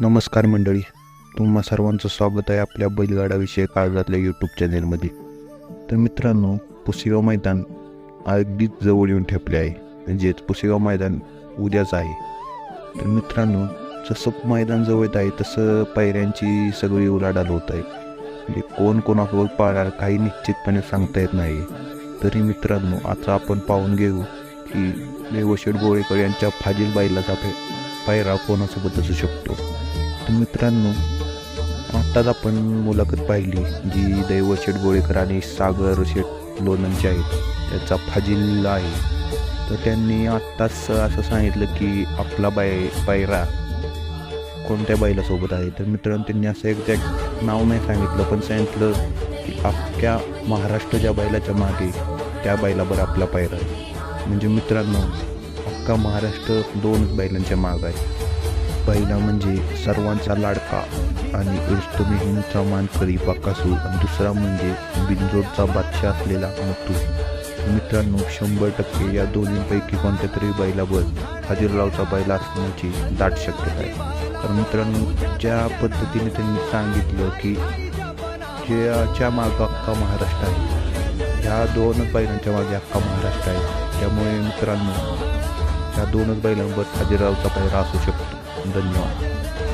नमस्कार मंडळी तुम्हा सर्वांचं स्वागत आहे आपल्या बैलगाडाविषयी काळजातल्या यूट्यूब चॅनेलमध्ये तर मित्रांनो पुसेगाव मैदान अगदीच जवळ येऊन ठेपले आहे. म्हणजेच पुसेगाव मैदान उद्याच आहे. तर मित्रांनो जसं मैदान जवळ येत आहे तसं पायऱ्यांची सगळी उलाढाल होत आहे. म्हणजे कोण कोणासोबत पाळणार काही निश्चितपणे सांगता येत नाही. तरी मित्रांनो आता आपण पाहून घेऊ की देवशेठ गोळेकर यांच्या फाजील बैलाचा पायरा कोणासोबत असू शकतो. तर मित्रांनो आत्ताच आपण मुलाखत पाहिली जी दैव शेठ गोळेकर आणि सागर शेठ लोणंदचे आहेत. त्याचा फाजिल आहे. तर त्यांनी आत्ताच असं सांगितलं की आपला बाय पायरा कोणत्या बैलासोबत आहे? तर मित्रांनो त्यांनी असं एक्झॅक्ट नाव नाही सांगितलं पण सांगितलं की अख्ख्या महाराष्ट्राच्या बैलाच्या मागे त्या बैलावर आपला पायरा आहे. म्हणजे मित्रांनो अख्खा महाराष्ट्र दोनच बैलांच्या माग आहे. पहिला म्हणजे सर्वांचा लाडका आणि रुस्तम मानकरी बाकासू आणि दुसरा म्हणजे बिंजोडचा बादशाह असलेला मथू मित्रांनो शंभर टक्के या दोन्हीपैकी कोणत्या तरी बैलावर हजीररावचा बैला असण्याची दाट शक्यता आहे. तर मित्रांनो ज्या पद्धतीने त्यांनी सांगितलं की ज्याच्या मागं अख्खा महाराष्ट्र आहे ह्या दोनच बैलांच्या मागे अख्खा महाराष्ट्र आहे. त्यामुळे मित्रांनो या दोनच बैलांवर हजीररावचा पैरा असू शकतो. 你的